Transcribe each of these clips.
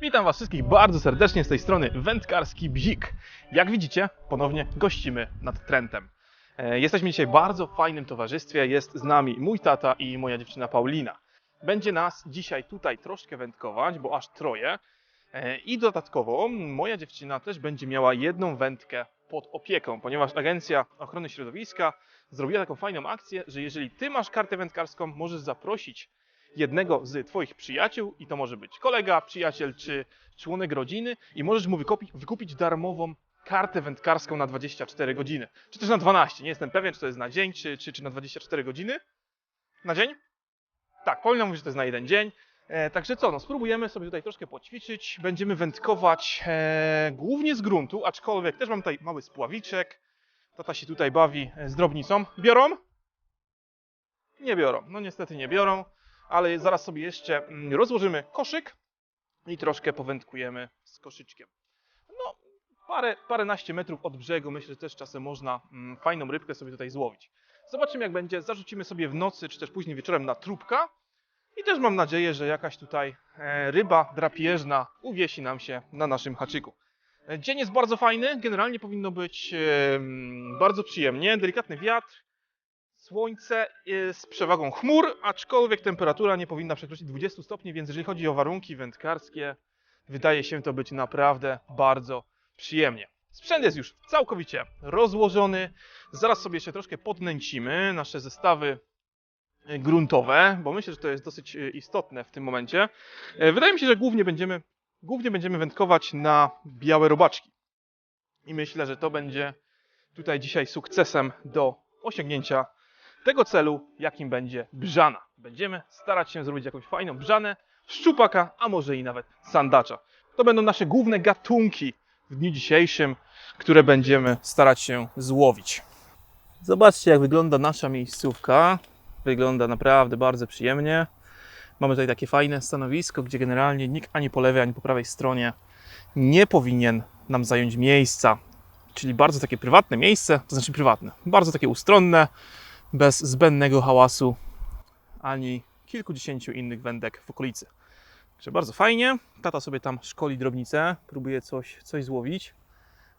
Witam Was wszystkich bardzo serdecznie z tej strony Wędkarski Bzik. Jak widzicie, ponownie gościmy nad Trentem. E, Jesteśmy dzisiaj w bardzo fajnym towarzystwie. Jest z nami mój tata i moja dziewczyna Paulina. Będzie nas dzisiaj tutaj troszkę wędkować, bo aż troje. E, I dodatkowo moja dziewczyna też będzie miała jedną wędkę pod opieką, ponieważ Agencja Ochrony Środowiska zrobiła taką fajną akcję, że jeżeli Ty masz kartę wędkarską, możesz zaprosić jednego z Twoich przyjaciół i to może być kolega, przyjaciel czy członek rodziny i możesz mu wykupić, wykupić darmową kartę wędkarską na 24 godziny. Czy też na 12. Nie jestem pewien, czy to jest na dzień, czy, czy, czy na 24 godziny. Na dzień? Tak, Paulina mówi, że to jest na jeden dzień. E, także co, no spróbujemy sobie tutaj troszkę poćwiczyć. Będziemy wędkować e, głównie z gruntu, aczkolwiek też mam tutaj mały spławiczek. Tata się tutaj bawi e, z drobnicą. Biorą? Nie biorą. No niestety nie biorą ale zaraz sobie jeszcze mm, rozłożymy koszyk i troszkę powędkujemy z koszyczkiem. No, parę, paręnaście metrów od brzegu, myślę, że też czasem można mm, fajną rybkę sobie tutaj złowić. Zobaczymy jak będzie, zarzucimy sobie w nocy, czy też później wieczorem na trubka i też mam nadzieję, że jakaś tutaj e, ryba drapieżna uwiesi nam się na naszym haczyku. E, Dzień jest bardzo fajny, generalnie powinno być e, mm, bardzo przyjemnie, delikatny wiatr, Słońce z przewagą chmur, aczkolwiek temperatura nie powinna przekroczyć 20 stopni, więc jeżeli chodzi o warunki wędkarskie, wydaje się to być naprawdę bardzo przyjemnie. Sprzęt jest już całkowicie rozłożony. Zaraz sobie jeszcze troszkę podnęcimy nasze zestawy e, gruntowe, bo myślę, że to jest dosyć e, istotne w tym momencie. E, Wydaje mi się, że głównie będziemy, głównie będziemy wędkować na białe robaczki. I myślę, że to będzie tutaj dzisiaj sukcesem do osiągnięcia tego celu, jakim będzie brzana. Będziemy starać się zrobić jakąś fajną brzanę, szczupaka, a może i nawet sandacza. To będą nasze główne gatunki w dniu dzisiejszym, które będziemy starać się złowić. Zobaczcie, jak wygląda nasza miejscówka. Wygląda naprawdę bardzo przyjemnie. Mamy tutaj takie fajne stanowisko, gdzie generalnie nikt ani po lewej, ani po prawej stronie nie powinien nam zająć miejsca. Czyli bardzo takie prywatne miejsce, to znaczy prywatne, bardzo takie ustronne, bez zbędnego hałasu ani kilkudziesięciu innych wędek w okolicy. Także bardzo fajnie. Tata sobie tam szkoli drobnicę, próbuje coś, coś złowić,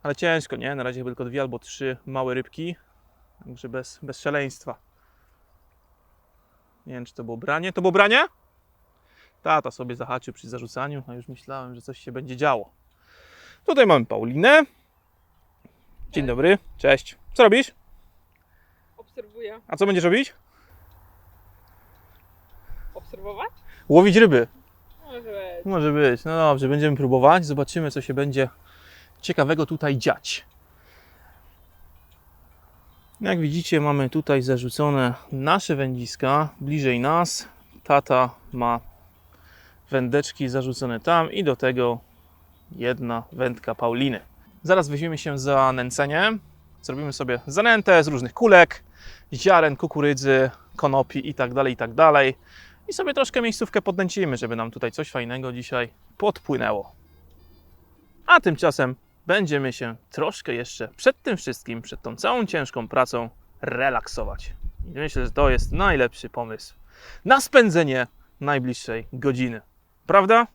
ale ciężko, nie? Na razie tylko dwie albo trzy małe rybki, także bez, bez szaleństwa. Nie wiem, czy to było branie. To było branie? Tata sobie zahaczył przy zarzucaniu, a już myślałem, że coś się będzie działo. Tutaj mamy Paulinę. Dzień dobry, cześć. Co robisz? Obserwuję. A co będziesz robić? Obserwować? Łowić ryby. Może być. Może być. No dobrze, będziemy próbować. Zobaczymy, co się będzie ciekawego tutaj dziać. Jak widzicie, mamy tutaj zarzucone nasze wędziska bliżej nas. Tata ma wędeczki zarzucone tam i do tego jedna wędka Pauliny. Zaraz weźmiemy się za nęcenie. Zrobimy sobie zanętę z różnych kulek, ziaren, kukurydzy, konopi i tak dalej, i tak. I sobie troszkę miejscówkę podnęcimy, żeby nam tutaj coś fajnego dzisiaj podpłynęło. A tymczasem będziemy się troszkę jeszcze przed tym wszystkim, przed tą całą ciężką pracą relaksować. I myślę, że to jest najlepszy pomysł na spędzenie najbliższej godziny. Prawda?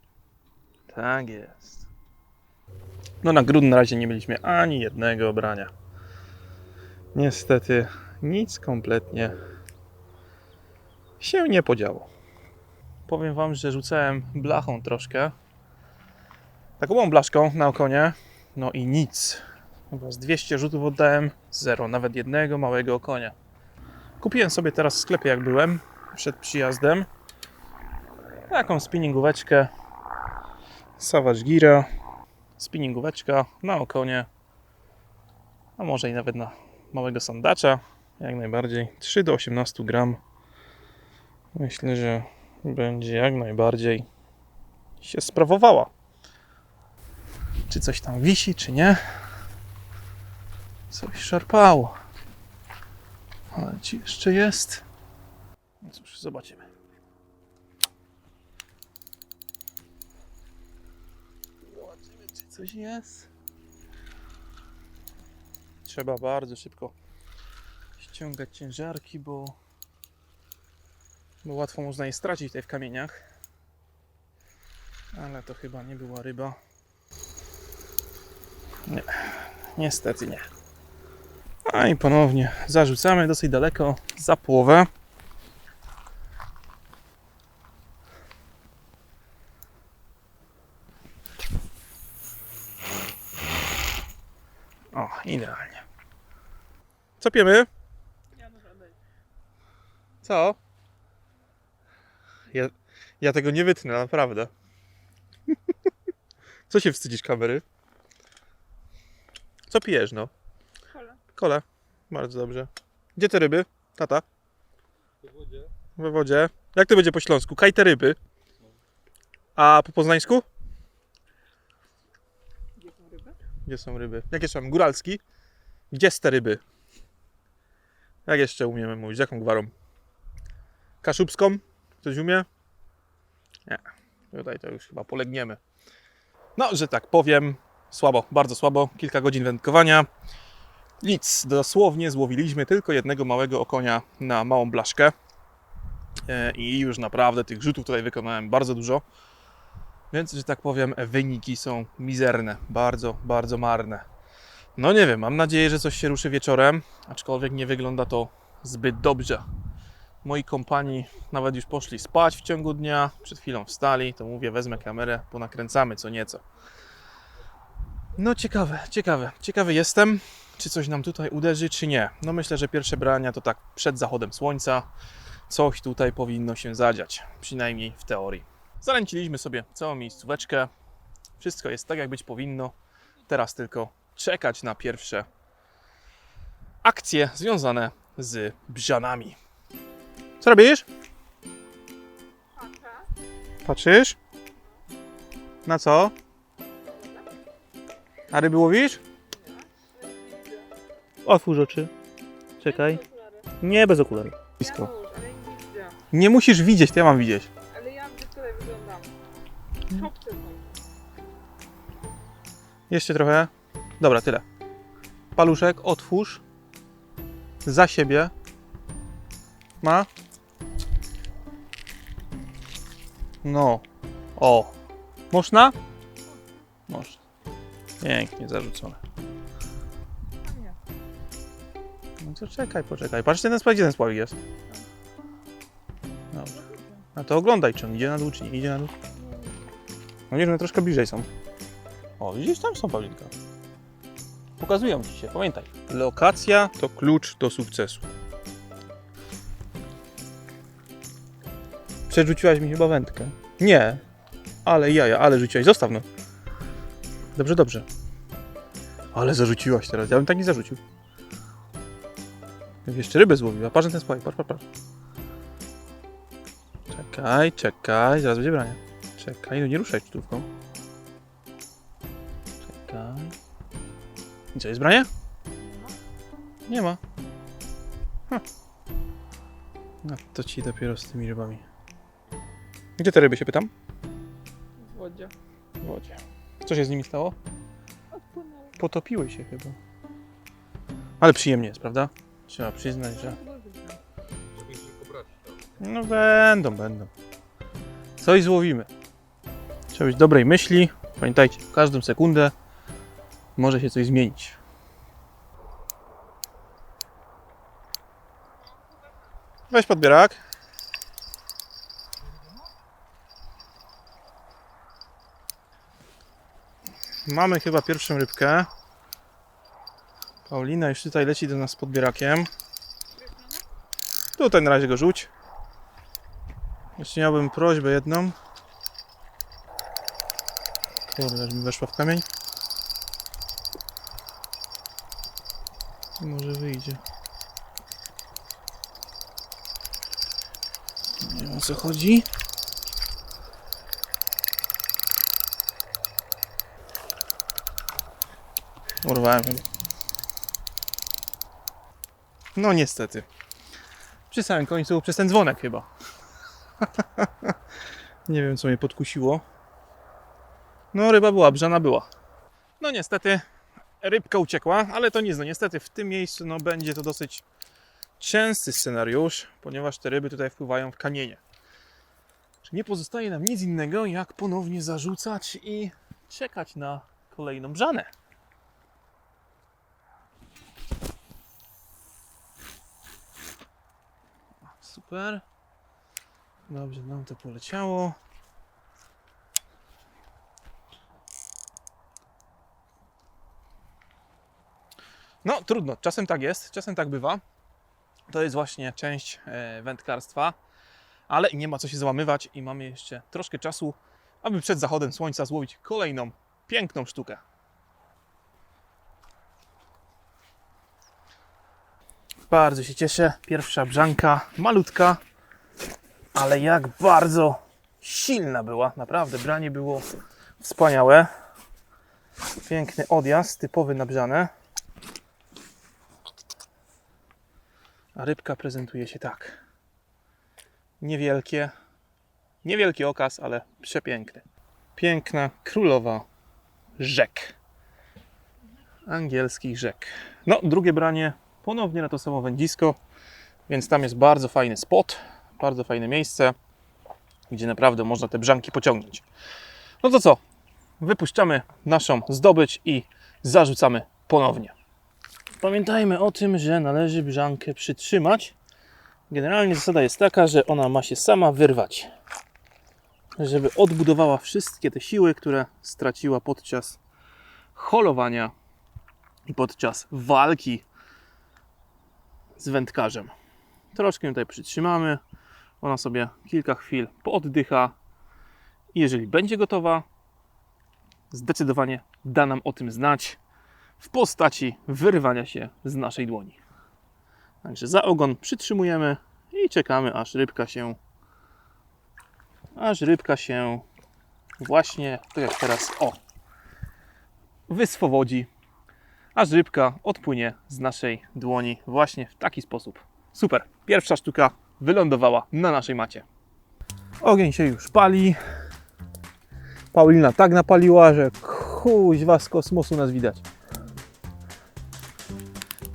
Tak jest. No na grud na razie nie mieliśmy ani jednego obrania. Niestety nic kompletnie się nie podziało. Powiem Wam, że rzucałem blachą troszkę. Taką blaszką na okonie. No i nic. Chyba z 200 rzutów oddałem zero, nawet jednego małego okonia. Kupiłem sobie teraz w sklepie, jak byłem przed przyjazdem. Taką spinningóweczkę Savage Gira. Spinningóweczka na okonie. A może i nawet na małego sandacza. Jak najbardziej. 3 do 18 gram. Myślę, że będzie jak najbardziej się sprawowała. Czy coś tam wisi, czy nie? Coś szarpało. Ale ci jeszcze jest. No cóż, zobaczymy. Zobaczymy, czy coś jest. Trzeba bardzo szybko ściągać ciężarki, bo bo łatwo można je stracić tutaj w kamieniach. Ale to chyba nie była ryba. Nie, niestety nie. A i ponownie zarzucamy dosyć daleko za połowę. O, idealnie. Co piemy? No. Co? Ja, ja tego nie wytnę, naprawdę. Co się wstydzisz kamery? Co pijesz, no? Kola. Kole. Bardzo dobrze. Gdzie te ryby? Tata? W wodzie. We wodzie. Jak to będzie po śląsku? Kaj te ryby. A po poznańsku? Gdzie są ryby? Gdzie są ryby? Jak jeszcze mam? Góralski? Gdzie te ryby? Jak jeszcze umiemy mówić? Jaką gwarą? Kaszubską? Ktoś umie? Nie. Tutaj to już chyba polegniemy. No, że tak powiem, słabo, bardzo słabo. Kilka godzin wędkowania. Nic, dosłownie złowiliśmy tylko jednego małego okonia na małą blaszkę. E, I już naprawdę tych rzutów tutaj wykonałem bardzo dużo. Więc, że tak powiem, wyniki są mizerne, bardzo, bardzo marne. No nie wiem, mam nadzieję, że coś się ruszy wieczorem, aczkolwiek nie wygląda to zbyt dobrze. Moi kompani nawet już poszli spać w ciągu dnia, przed chwilą wstali, to mówię, wezmę kamerę, ponakręcamy co nieco. No ciekawe, ciekawe, ciekawy jestem, czy coś nam tutaj uderzy, czy nie. No myślę, że pierwsze brania to tak przed zachodem słońca, coś tutaj powinno się zadziać, przynajmniej w teorii. Zalęciliśmy sobie całą miejscóweczkę, wszystko jest tak, jak być powinno. Teraz tylko czekać na pierwsze akcje związane z brzanami. Co robisz? Patrzysz? Na co? A ryby łowisz? Otwórz oczy. Czekaj. Nie bez okularów. Blisko. nie musisz widzieć, to ja mam widzieć. Ale ja tutaj wyglądam. Szopce. Jeszcze trochę. Dobra, tyle. Paluszek, otwórz. Za siebie. Ma. No. O. Można? Można. Pięknie zarzucone. No to czekaj, poczekaj. Patrzcie ten spławik, ten spławik jest. Dobrze. A to oglądaj, czy on idzie na dół, czy nie idzie na dół. No że one troszkę bliżej są. O, widzisz, tam są, Paulinka. Pokazują ci się, pamiętaj. Lokacja to klucz do sukcesu. Przerzuciłaś mi chyba wędkę. Nie. Ale jaja, ale rzuciłaś. Zostaw no. Dobrze, dobrze. Ale zarzuciłaś teraz. Ja bym tak nie zarzucił. Jeszcze rybę złowiła. Patrz na ten spławik, patrz, patrz, patrz. Czekaj, czekaj, zaraz będzie branie. Czekaj, no nie ruszaj cztówką. Czekaj. I co, jest branie? Nie ma. Hm. No to ci dopiero z tymi rybami. Gdzie te ryby się pytam? W wodzie. W wodzie. Co się z nimi stało? Odpłynęły. Potopiły się chyba. Ale przyjemnie jest, prawda? Trzeba przyznać, że... Pobrać. No będą, będą. Coś złowimy. Trzeba być dobrej myśli. Pamiętajcie, w każdą sekundę może się coś zmienić. Weź podbierak. Mamy chyba pierwszą rybkę. Paulina już tutaj leci do nas z podbierakiem. Tutaj na razie go rzuć. Jeszcze miałbym prośbę jedną. Kurde, mi weszła w kamień. Może wyjdzie. Nie wiem o co chodzi. Urwałem. No niestety. Przy samym końcu, przez ten dzwonek chyba. Nie wiem, co mnie podkusiło. No, ryba była, brzana była. No niestety, rybka uciekła, ale to nic, no niestety w tym miejscu no, będzie to dosyć częsty scenariusz, ponieważ te ryby tutaj wpływają w kamienie. nie pozostaje nam nic innego, jak ponownie zarzucać i czekać na kolejną brzanę. Super. Dobrze, nam to poleciało. No, trudno. Czasem tak jest, czasem tak bywa. To jest właśnie część e, wędkarstwa, ale nie ma co się załamywać i mamy jeszcze troszkę czasu, aby przed zachodem słońca złowić kolejną piękną sztukę. Bardzo się cieszę. Pierwsza brzanka, malutka, ale jak bardzo silna była. Naprawdę, branie było wspaniałe. Piękny odjazd, typowy na brzanę. A rybka prezentuje się tak. Niewielkie, niewielki okaz, ale przepiękny. Piękna królowa rzek. Angielskich rzek. No, drugie branie ponownie na to samo wędzisko, więc tam jest bardzo fajny spot, bardzo fajne miejsce, gdzie naprawdę można te brzanki pociągnąć. No to co? Wypuszczamy naszą zdobycz i zarzucamy ponownie. Pamiętajmy o tym, że należy brzankę przytrzymać. Generalnie zasada jest taka, że ona ma się sama wyrwać. Żeby odbudowała wszystkie te siły, które straciła podczas holowania i podczas walki z wędkarzem. Troszkę tutaj przytrzymamy. Ona sobie kilka chwil pooddycha. I jeżeli będzie gotowa, zdecydowanie da nam o tym znać w postaci wyrywania się z naszej dłoni. Także za ogon przytrzymujemy i czekamy, aż rybka się aż rybka się właśnie, tak jak teraz, o, wyswobodzi, aż rybka odpłynie z naszej dłoni właśnie w taki sposób. Super, pierwsza sztuka wylądowała na naszej macie. Ogień się już pali. Paulina tak napaliła, że kuźwa z kosmosu nas widać.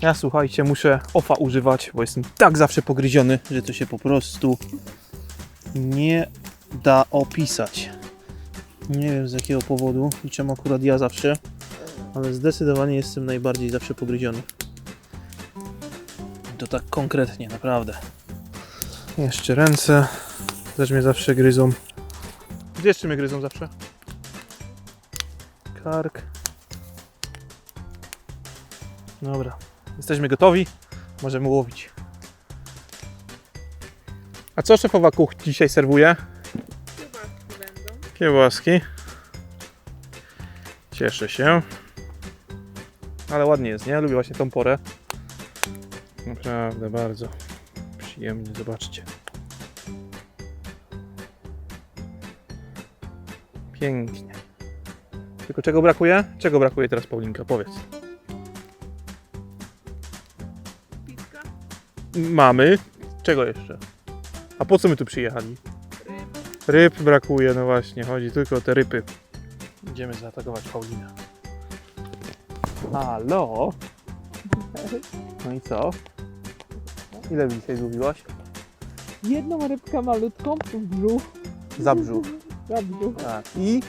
Ja słuchajcie, muszę ofa używać, bo jestem tak zawsze pogryziony, że to się po prostu nie da opisać. Nie wiem z jakiego powodu i czemu akurat ja zawsze, ale zdecydowanie jestem najbardziej zawsze pogryziony. To tak konkretnie, naprawdę. Jeszcze ręce też mnie zawsze gryzą. Gdzie jeszcze mnie gryzą zawsze? Kark. Dobra. Jesteśmy gotowi, możemy łowić. A co szefowa kuchni dzisiaj serwuje? Kiełbaski będą. Kiełbaski. Cieszę się. Ale ładnie jest, nie? Lubię właśnie tą porę. Naprawdę bardzo przyjemnie, zobaczcie. Pięknie. Tylko czego brakuje? Czego brakuje teraz, Paulinka? Powiedz. Pitka, Mamy. Czego jeszcze? A po co my tu przyjechali? ryb, Ryb brakuje, no właśnie, chodzi tylko o te ryby. Idziemy zaatakować Paulinę. Halo? No i co? Ile dzisiaj złowiłaś? jedną rybkę malutką w brzuch. Za brzuch. Za brzuch. Tak. I?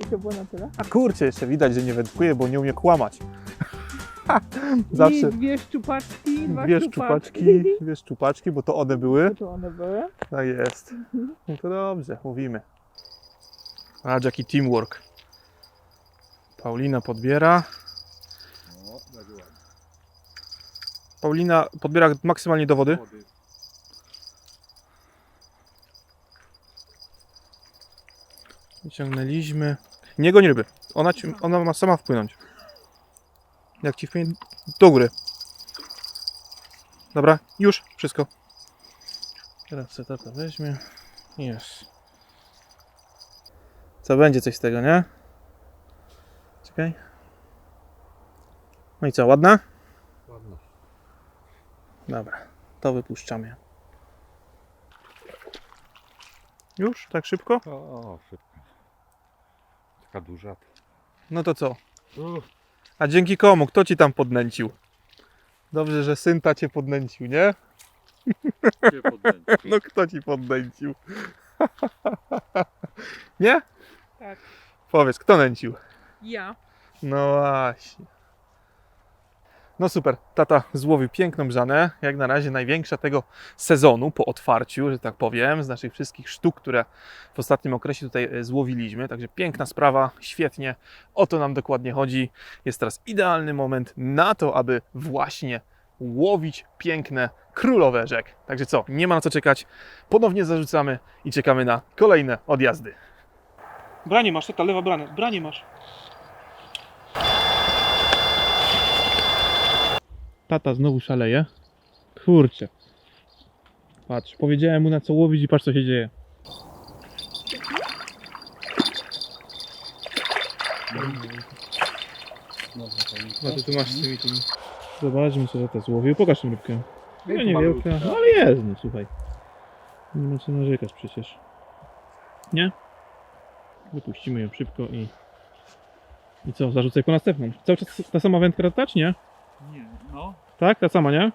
I to było na tyle? A kurczę, jeszcze widać, że nie wędkuje, bo nie umie kłamać. Zawsze I dwie szczupaczki, dwa dwie szczupaczki, dwie szczupaczki, bo to one były. To one były. Tak jest. No to dobrze, mówimy. A jaki teamwork. Paulina podbiera. Paulina podbiera maksymalnie do wody. Wyciągnęliśmy. Nie goń ryby. Ona, ci, ona ma sama wpłynąć. Jak ci wpłynie do góry. Dobra, już, wszystko. Teraz se tata weźmie. Jest. Co będzie coś z tego, nie? Czekaj. No i co, ładna? Ładno. Dobra, to wypuszczamy. Już? Tak szybko? O, o, szybko. Taka duża. No to co? Uff, A dzięki komu? Kto ci tam podnęcił? Dobrze, że syn ta cię podnęcił, nie? Cię poddać. No kto ci poddęcił? Nie? Tak. Powiedz, kto nęcił? Ja. No właśnie. No super, tata złowił piękną brzanę, jak na razie największa tego sezonu po otwarciu, że tak powiem, z naszych wszystkich sztuk, które w ostatnim okresie tutaj e, złowiliśmy. Także piękna sprawa, świetnie, o to nam dokładnie chodzi. Jest teraz idealny moment na to, aby właśnie łowić piękne królowe rzek. Także co, nie ma na co czekać, ponownie zarzucamy i czekamy na kolejne odjazdy. Branie masz, tata, lewa branie, branie masz. Tata znowu szaleje. Kurczę. Patrz, powiedziałem mu na co łowić i patrz co się dzieje. To tu masz z tymi tymi. Zobaczmy co tata złowił. Pokaż tę rybkę. No nie wielka, no ale jest, no słuchaj. Nie ma co narzekać przecież. Nie? Wypuścimy ją szybko i... I co, zarzucę po następną. Cały czas ta sama wędka ta, czy nie? Nie, no. Tak, ta sama, nie?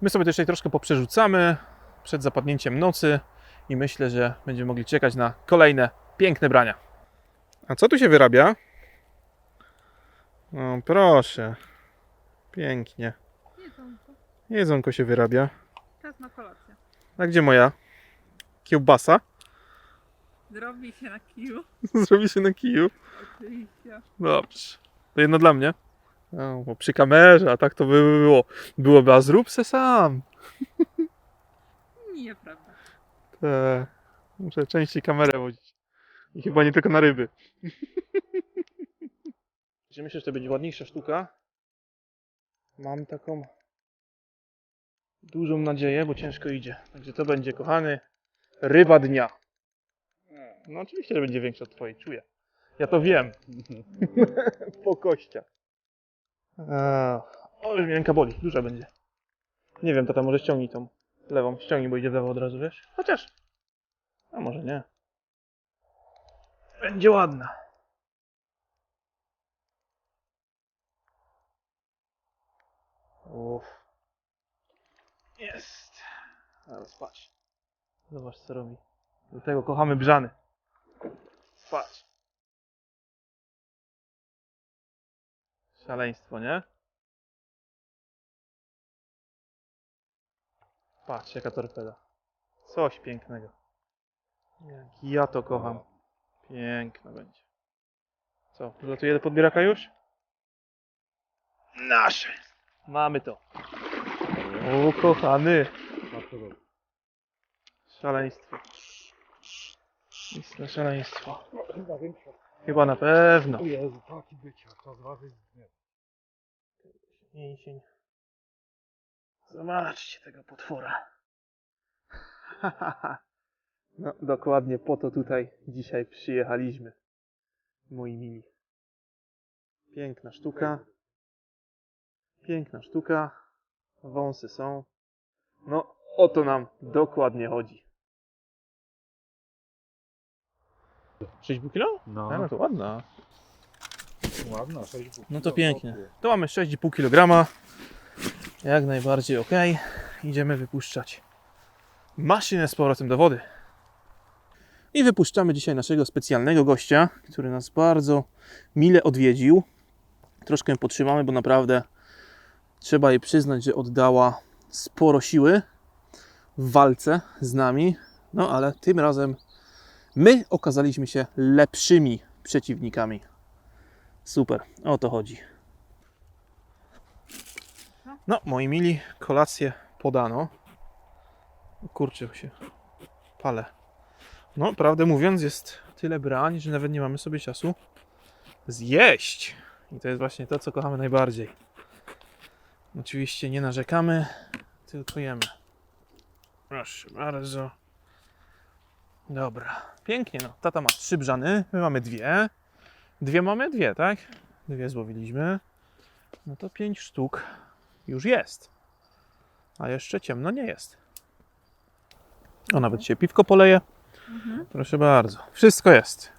My sobie też tutaj troszkę poprzerzucamy przed zapadnięciem nocy i myślę, że będziemy mogli czekać na kolejne piękne brania. A co tu się wyrabia? O, proszę. Pięknie. Jedzonko. Jedzonko się wyrabia. Teraz na kolację. A gdzie moja? Kiełbasa? Zrobi się na kiju. Zrobi się na kiju. Oczywiście. Dobrze. To jedno dla mnie. No, bo przy kamerze, a tak to by było. Byłoby, a zrób se sam. Nieprawda. Te, muszę częściej kamerę wodzić. I chyba nie tylko na ryby. Myślę, że to będzie ładniejsza sztuka. Mam taką dużą nadzieję, bo ciężko idzie. Także to będzie, kochany, ryba dnia. No oczywiście, że będzie większa od twojej, czuję. Ja to wiem. po kościach. Eee, o, już mnie ręka boli, duża będzie. Nie wiem, tata może ściągnij tą lewą. Ściągnij, bo idzie w lewo od razu, wiesz? Chociaż. A może nie. Będzie ładna. Uff. Jest. Teraz patrz. Zobacz co robi. Do tego kochamy brzany. Patrz. Szaleństwo, nie? Patrz, jaka torpeda. Coś pięknego. Jak ja to kocham. Piękno będzie. Co, wlatuje do podbieraka już? Nasze. Mamy to. O, kochany. Szaleństwo. Istne szaleństwo. Chyba większa. Chyba na pewno. O Jezu, taki byciak, to zważyć. Mięsień. Zobaczcie tego potwora. No, dokładnie po to tutaj dzisiaj przyjechaliśmy. Moi mili. Piękna sztuka. Piękna sztuka. Wąsy są. No, o to nam dokładnie chodzi. 6,5 kilo? No, A, no to ładna. ładna, 6,5 No to pięknie. To mamy 6,5 kg. Jak najbardziej ok. Idziemy wypuszczać maszynę z powrotem do wody. I wypuszczamy dzisiaj naszego specjalnego gościa, który nas bardzo mile odwiedził. Troszkę ją potrzymamy, bo naprawdę trzeba jej przyznać, że oddała sporo siły w walce z nami. No ale tym razem my okazaliśmy się lepszymi przeciwnikami. Super, o to chodzi. No, moi mili, kolację podano. Kurczę się, palę. No, prawdę mówiąc, jest tyle brań, że nawet nie mamy sobie czasu zjeść. I to jest właśnie to, co kochamy najbardziej. Oczywiście nie narzekamy, tylko jemy. Proszę bardzo. Dobra, pięknie. No, tata ma trzy brzany, my mamy dwie. Dwie mamy? Dwie, tak? Dwie złowiliśmy. No to pięć sztuk już jest. A jeszcze ciemno nie jest. O, nawet się piwko poleje. Proszę bardzo. Wszystko jest.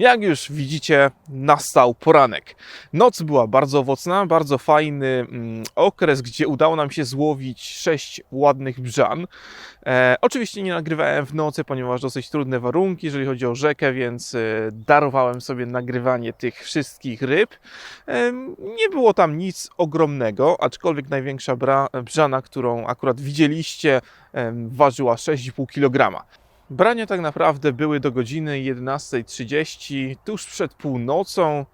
Jak już widzicie, nastał poranek. Noc była bardzo owocna, bardzo fajny mm, okres, gdzie udało nam się złowić sześć ładnych brzan. E, oczywiście nie nagrywałem w nocy, ponieważ dosyć trudne warunki, jeżeli chodzi o rzekę, więc e, darowałem sobie nagrywanie tych wszystkich ryb. E, nie było tam nic ogromnego, aczkolwiek największa bra, brzana, którą akurat widzieliście, em, ważyła 6,5 kg. Brania tak naprawdę były do godziny 11.30, tuż przed północą.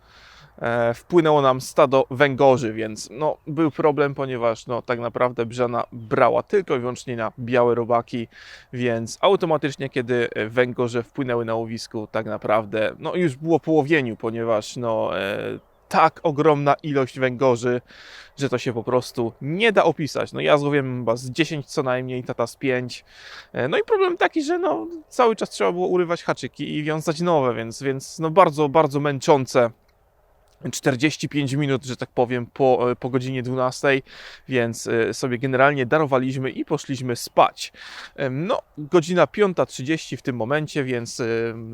E, wpłynęło nam stado węgorzy, więc no, był problem, ponieważ no, tak naprawdę brzana brała tylko i wyłącznie na białe robaki, więc automatycznie, kiedy węgorze wpłynęły na łowisku, tak naprawdę no, już było po łowieniu, ponieważ no, e, tak ogromna ilość węgorzy, że to się po prostu nie da opisać. No ja złowiłem chyba z 10 co najmniej, tata z 5. E, No i problem taki, że no, cały czas trzeba było urywać haczyki i wiązać nowe, więc, więc no bardzo, bardzo męczące. 45 minut, że tak powiem, po, po godzinie 12, więc e, sobie generalnie darowaliśmy i poszliśmy spać. No, godzina 5.30 w tym momencie, więc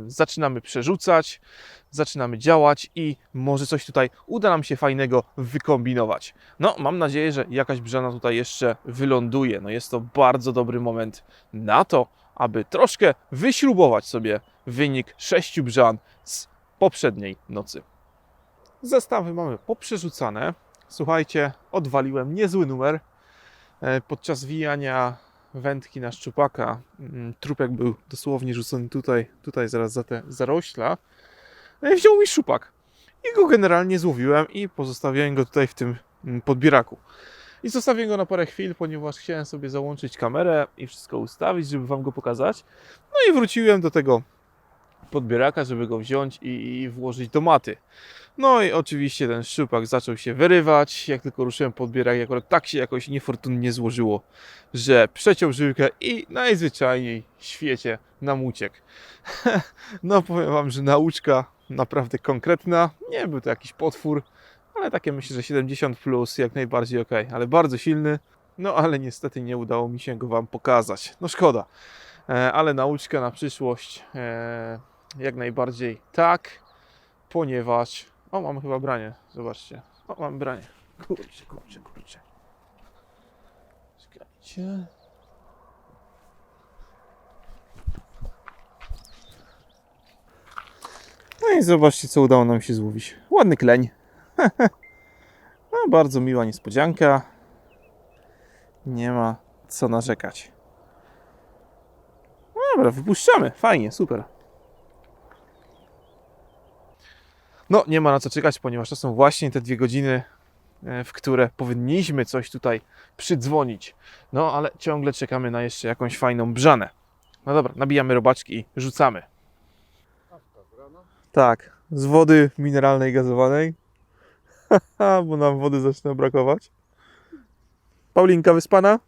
zaczynamy przerzucać, zaczynamy działać i może coś tutaj uda nam się fajnego wykombinować. No, mam nadzieję, że jakaś brzana tutaj jeszcze wyląduje. No, jest to bardzo dobry moment na to, aby troszkę wyśrubować sobie wynik sześciu brzan z poprzedniej nocy. Zestawy mamy poprzerzucane. Słuchajcie, odwaliłem niezły numer. E, Podczas wijania wędki na szczupaka mm, trupek był dosłownie rzucony tutaj, tutaj zaraz za te zarośla. No wziął mi szczupak. I go generalnie złowiłem i pozostawiłem go tutaj w tym mm, podbieraku. I zostawiłem go na parę chwil, ponieważ chciałem sobie załączyć kamerę i wszystko ustawić, żeby Wam go pokazać. No i wróciłem do tego podbieraka, żeby go wziąć i, i włożyć do maty. No i oczywiście ten szczupak zaczął się wyrywać. Jak tylko ruszyłem podbierak, akurat tak się jakoś niefortunnie złożyło, że przeciął żyłkę i najzwyczajniej w świecie nam uciekł. No powiem Wam, że nauczka naprawdę konkretna. Nie był to jakiś potwór, ale takie myślę, że 70 plus jak najbardziej ok, ale bardzo silny. No ale niestety nie udało mi się go Wam pokazać. No szkoda. E, ale nauczka na przyszłość e, jak najbardziej tak, ponieważ. O, mam chyba branie. Zobaczcie. O, mam branie. Kurczę, kurczę, kurczę. Czekajcie. No i zobaczcie, co udało nam się złowić. Ładny kleń. No, bardzo miła niespodzianka. Nie ma co narzekać. No dobra, wypuszczamy. Fajnie, super. No, nie ma na co czekać, ponieważ to są właśnie te dwie godziny, e, w które powinniśmy coś tutaj przydzwonić. No, ale ciągle czekamy na jeszcze jakąś fajną brzanę. No dobra, nabijamy robaczki i rzucamy. Tak, z wody mineralnej gazowanej. Bo nam wody zaczyna brakować. Paulinka wyspana?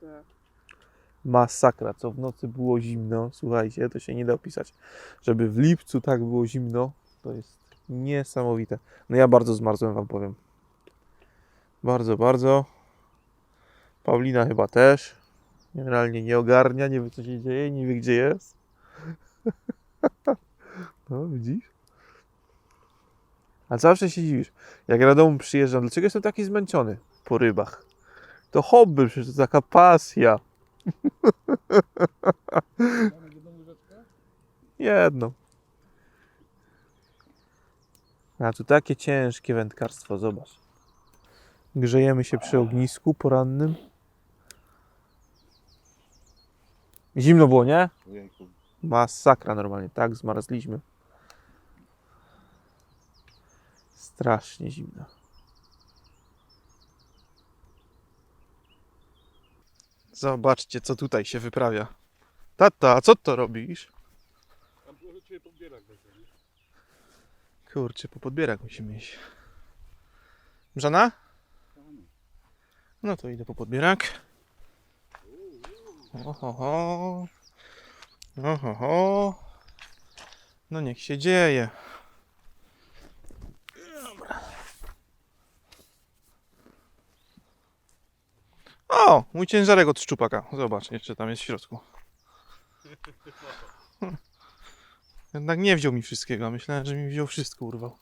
Tak. Masakra, co w nocy było zimno. Słuchajcie, to się nie da opisać. Żeby w lipcu tak było zimno, to jest niesamowite. No ja bardzo zmarzłem, wam powiem. Bardzo, bardzo. Paulina chyba też. Generalnie nie ogarnia, nie wie co się dzieje, nie wie gdzie jest. No, widzisz? A zawsze się dziwisz. Jak ja do domu przyjeżdżam, dlaczego jestem taki zmęczony po rybach? To hobby, przecież to taka pasja. Jedno. A tu takie ciężkie wędkarstwo, zobacz. Grzejemy się przy ognisku porannym. Zimno było, nie? Masakra normalnie, tak zmarzliśmy. Strasznie zimno. Zobaczcie, co tutaj się wyprawia. Tata, co to robisz? Tam może cię. Kurczę, po podbierak musimy iść. Brzana? No to idę po podbierak. Ohoho. Ohoho. No niech się dzieje. Dobra. O, mój ciężarek od szczupaka. Zobacz, jeszcze tam jest w środku. Jednak nie wziął mi wszystkiego. Myślałem, że mi wziął wszystko, urwał.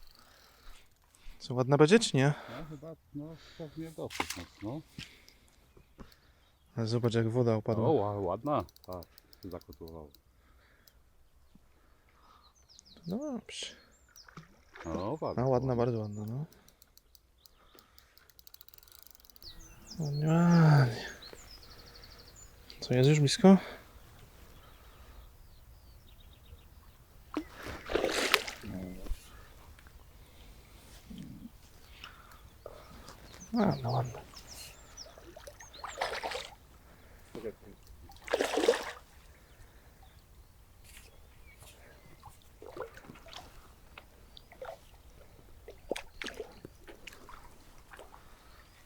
Co, ładna będzie, czy nie? No chyba, no pewnie dosyć mocno. Ale zobacz, jak woda O, opadła. ła- ładna. Tak, zakotłowało. No dobrze. O, ładna. A, ładna, bardzo ładna, no. Ładnie, ładnie. Co, jest już blisko? Ładna, ładna.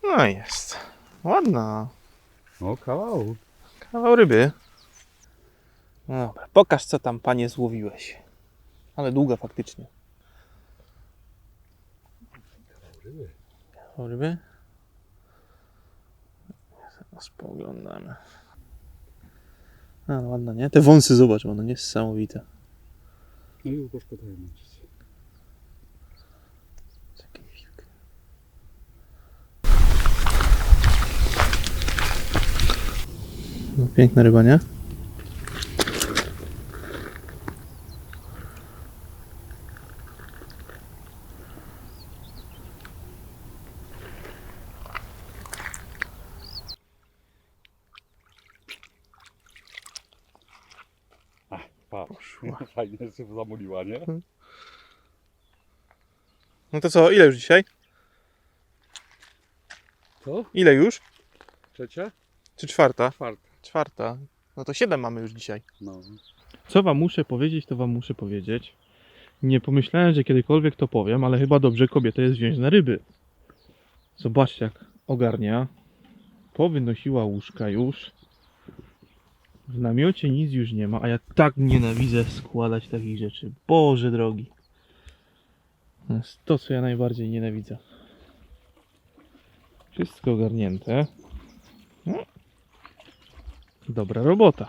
No i jest. Ładna. O, kawał. Kawał ryby. No Dobra, pokaż co tam panie złowiłeś. Ale długa faktycznie. Ryby. Kawał ryby. Zaraz poglądamy. A, no ładna, nie? Te wąsy zobacz, one niesamowite. No i go szkoda je męczyć. Taki wilk. No, piękna ryba, nie? Patrz, fajnie się zamuliła, nie? No to co, ile już dzisiaj? Co? Ile już? Trzecia? Czy czwarta? Czwarta. Czwarta. No to siedem mamy już dzisiaj. No. Co wam muszę powiedzieć, to wam muszę powiedzieć. Nie pomyślałem, że kiedykolwiek to powiem, ale chyba dobrze kobietę jest wziąć na ryby. Zobaczcie jak ogarnia. Powynosiła łóżka już. W namiocie nic już nie ma, a ja tak nienawidzę składać takich rzeczy. Boże drogi. To jest to, co ja najbardziej nienawidzę. Wszystko ogarnięte. No. Dobra robota.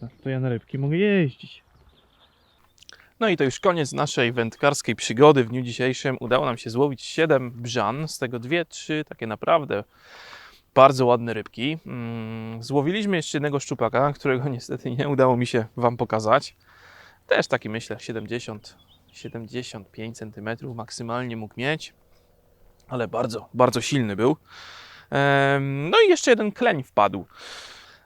Tak, To ja na rybki mogę jeździć. No i to już koniec naszej wędkarskiej przygody. W dniu dzisiejszym udało nam się złowić 7 brzan, z tego 2-3 takie naprawdę bardzo ładne rybki. Mm, Złowiliśmy jeszcze jednego szczupaka, którego niestety nie udało mi się Wam pokazać. Też taki myślę 70 75 cm maksymalnie mógł mieć, ale bardzo, bardzo silny był. No i jeszcze jeden kleń wpadł.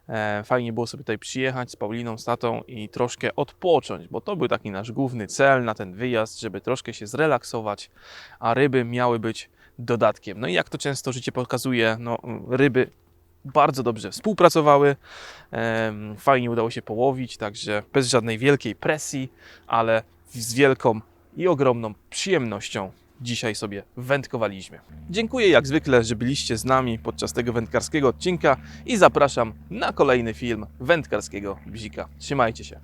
E, Fajnie było sobie tutaj przyjechać z Pauliną, z tatą i troszkę odpocząć, bo to był taki nasz główny cel na ten wyjazd, żeby troszkę się zrelaksować, a ryby miały być dodatkiem. No i jak to często życie pokazuje, no, ryby bardzo dobrze współpracowały, fajnie udało się połowić, także bez żadnej wielkiej presji, ale z wielką i ogromną przyjemnością dzisiaj sobie wędkowaliśmy. Dziękuję jak zwykle, że byliście z nami podczas tego wędkarskiego odcinka i zapraszam na kolejny film wędkarskiego bzika. Trzymajcie się.